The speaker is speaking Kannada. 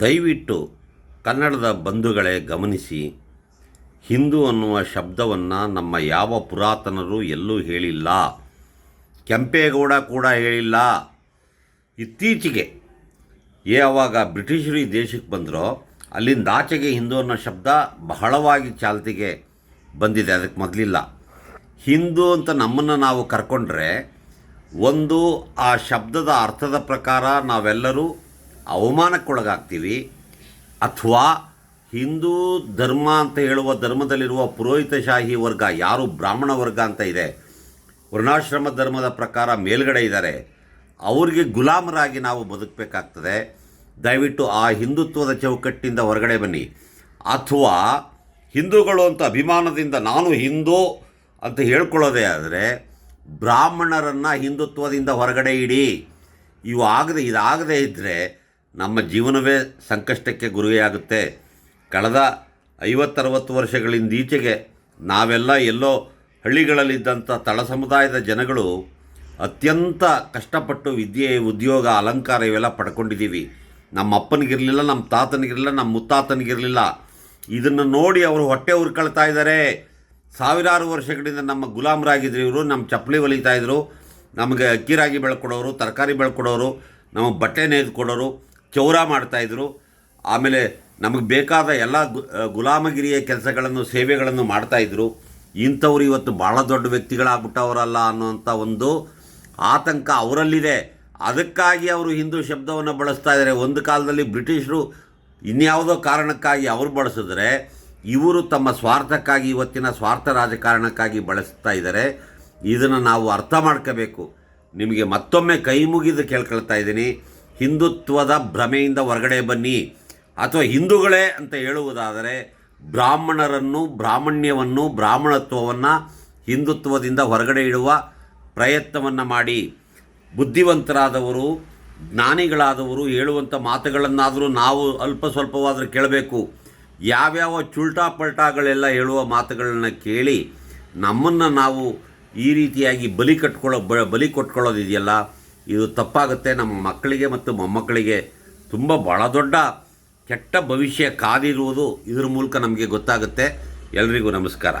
ದಯವಿಟ್ಟು ಕನ್ನಡದ ಬಂಧುಗಳೇ ಗಮನಿಸಿ. ಹಿಂದೂ ಅನ್ನುವ ಶಬ್ದವನ್ನು ನಮ್ಮ ಯಾವ ಪುರಾತನರು ಎಲ್ಲೂ ಹೇಳಿಲ್ಲ. ಕೆಂಪೇಗೌಡ ಕೂಡ ಹೇಳಿಲ್ಲ. ಇತ್ತೀಚೆಗೆ ಯಾವಾಗ ಬ್ರಿಟಿಷರು ಈ ದೇಶಕ್ಕೆ ಬಂದರೋ, ಅಲ್ಲಿಂದ ಆಚೆಗೆ ಹಿಂದೂ ಅನ್ನೋ ಶಬ್ದ ಬಹಳವಾಗಿ ಚಾಲ್ತಿಗೆ ಬಂದಿದೆ, ಅದಕ್ಕೆ ಮೊದಲಿಲ್ಲ. ಹಿಂದೂ ಅಂತ ನಮ್ಮನ್ನು ನಾವು ಕರ್ಕೊಂಡ್ರೆ, ಒಂದು ಆ ಶಬ್ದದ ಅರ್ಥದ ಪ್ರಕಾರ ನಾವೆಲ್ಲರೂ ಅವಮಾನಕ್ಕೊಳಗಾಗ್ತೀವಿ. ಅಥವಾ ಹಿಂದೂ ಧರ್ಮ ಅಂತ ಹೇಳುವ ಧರ್ಮದಲ್ಲಿರುವ ಪುರೋಹಿತಶಾಹಿ ವರ್ಗ, ಯಾರು ಬ್ರಾಹ್ಮಣ ವರ್ಗ ಅಂತ ಇದೆ, ವರ್ಣಾಶ್ರಮ ಧರ್ಮದ ಪ್ರಕಾರ ಮೇಲ್ಗಡೆ ಇದ್ದಾರೆ, ಅವ್ರಿಗೆ ಗುಲಾಮರಾಗಿ ನಾವು ಬದುಕಬೇಕಾಗ್ತದೆ. ದಯವಿಟ್ಟು ಆ ಹಿಂದುತ್ವದ ಚೌಕಟ್ಟಿಂದ ಹೊರಗಡೆ ಬನ್ನಿ. ಅಥವಾ ಹಿಂದೂಗಳು ಅಂತ ಅಭಿಮಾನದಿಂದ ನಾನು ಹಿಂದೂ ಅಂತ ಹೇಳ್ಕೊಳ್ಳೋದೇ ಆದರೆ, ಬ್ರಾಹ್ಮಣರನ್ನು ಹಿಂದುತ್ವದಿಂದ ಹೊರಗಡೆ ಇಡಿ. ಇವು ಆಗದೆ, ಇದಾಗದೇ ಇದ್ದರೆ ನಮ್ಮ ಜೀವನವೇ ಸಂಕಷ್ಟಕ್ಕೆ ಗುರಿಯಾಗುತ್ತೆ. ಕಳೆದ ಐವತ್ತರವತ್ತು ವರ್ಷಗಳಿಂದೀಚೆಗೆ ನಾವೆಲ್ಲ ಎಲ್ಲೋ ಹಳ್ಳಿಗಳಲ್ಲಿದ್ದಂಥ ತಳ ಸಮುದಾಯದ ಜನಗಳು ಅತ್ಯಂತ ಕಷ್ಟಪಟ್ಟು ವಿದ್ಯೆ, ಉದ್ಯೋಗ, ಅಲಂಕಾರ ಇವೆಲ್ಲ ಪಡ್ಕೊಂಡಿದ್ದೀವಿ. ನಮ್ಮ ಅಪ್ಪನಿಗಿರಲಿಲ್ಲ, ನಮ್ಮ ತಾತನಿಗಿರಲಿಲ್ಲ, ನಮ್ಮ ಮುತ್ತಾತನಿಗಿರಲಿಲ್ಲ. ಇದನ್ನು ನೋಡಿ ಅವರು ಹೊಟ್ಟೆ ಉರ್ಕೊಳ್ತಾ ಇದ್ದಾರೆ. ಸಾವಿರಾರು ವರ್ಷಗಳಿಂದ ನಮ್ಮ ಗುಲಾಮರಾಗಿದ್ರು ಇವರು, ನಮ್ಮ ಚಪ್ಪಲಿ ಹೊಲಿತಾ ಇದ್ರು. ನಮಗೆ ಅಕ್ಕಿ ರಾಗಿ ಬೆಳ್ಕೊಡೋರು, ತರಕಾರಿ ಬೆಳ್ಕೊಡೋರು ನಮಗೆ ಬಟ್ಟೆ ನೇಯ್ದು ಕೊಡೋರು. ಚೌರ ಮಾಡ್ತಾಯಿದ್ರು ಆಮೇಲೆ ನಮಗೆ ಬೇಕಾದ ಎಲ್ಲ ಗುಲಾಮಗಿರಿಯ ಕೆಲಸಗಳನ್ನು, ಸೇವೆಗಳನ್ನು ಮಾಡ್ತಾಯಿದ್ರು ಇಂಥವ್ರು ಇವತ್ತು ಭಾಳ ದೊಡ್ಡ ವ್ಯಕ್ತಿಗಳಾಗ್ಬಿಟ್ಟವರಲ್ಲ ಅನ್ನೋಂಥ ಒಂದು ಆತಂಕ ಅವರಲ್ಲಿದೆ. ಅದಕ್ಕಾಗಿ ಅವರು ಹಿಂದೂ ಶಬ್ದವನ್ನು ಬಳಸ್ತಾ ಇದ್ದಾರೆ ಒಂದು ಕಾಲದಲ್ಲಿ ಬ್ರಿಟಿಷರು ಇನ್ಯಾವುದೋ ಕಾರಣಕ್ಕಾಗಿ ಅವರು ಬಳಸಿದ್ರೆ ಇವರು ತಮ್ಮ ಸ್ವಾರ್ಥಕ್ಕಾಗಿ, ಇವತ್ತಿನ ಸ್ವಾರ್ಥ ರಾಜಕಾರಣಕ್ಕಾಗಿ ಬಳಸ್ತಾ ಇದ್ದಾರೆ ಇದನ್ನು ನಾವು ಅರ್ಥ ಮಾಡ್ಕೋಬೇಕು. ನಿಮಗೆ ಮತ್ತೊಮ್ಮೆ ಕೈ ಮುಗಿದು ಕೇಳ್ಕೊಳ್ತಾ ಇದ್ದೀನಿ. ಹಿಂದುತ್ವದ ಭ್ರಮೆಯಿಂದ ಹೊರಗಡೆ ಬನ್ನಿ ಅಥವಾ ಹಿಂದೂಗಳೇ ಅಂತ ಹೇಳುವುದಾದರೆ ಬ್ರಾಹ್ಮಣರನ್ನು, ಬ್ರಾಹ್ಮಣ್ಯವನ್ನು, ಬ್ರಾಹ್ಮಣತ್ವವನ್ನು ಹಿಂದುತ್ವದಿಂದ ಹೊರಗಡೆ ಇಡುವ ಪ್ರಯತ್ನವನ್ನು ಮಾಡಿ. ಬುದ್ಧಿವಂತರಾದವರು, ಜ್ಞಾನಿಗಳಾದವರು ಹೇಳುವಂಥ ಮಾತುಗಳನ್ನಾದರೂ ನಾವು ಅಲ್ಪ ಸ್ವಲ್ಪವಾದರೂ ಕೇಳಬೇಕು. ಯಾವ್ಯಾವ ಚುಲ್ಟಾ ಪಲ್ಟಾಗಳೆಲ್ಲ ಹೇಳುವ ಮಾತುಗಳನ್ನ ಕೇಳಿ ನಮ್ಮನ್ನು ನಾವು ಈ ರೀತಿಯಾಗಿ ಬಲಿ ಕಟ್ಕೊಳ್ಳೋ ಬ, ಬಲಿ ಕೊಟ್ಕೊಳ್ಳೋದಿದೆಯಲ್ಲ? ಇದು ತಪ್ಪಾಗುತ್ತೆ. ನಮ್ಮ ಮಕ್ಕಳಿಗೆ ಮತ್ತು ಮೊಮ್ಮಕ್ಕಳಿಗೆ ತುಂಬ ಭಾಳ ದೊಡ್ಡ, ಕೆಟ್ಟ ಭವಿಷ್ಯ ಕಾದಿರುವುದು ಇದರ ಮೂಲಕ ನಮಗೆ ಗೊತ್ತಾಗುತ್ತೆ. ಎಲ್ರಿಗೂ ನಮಸ್ಕಾರ.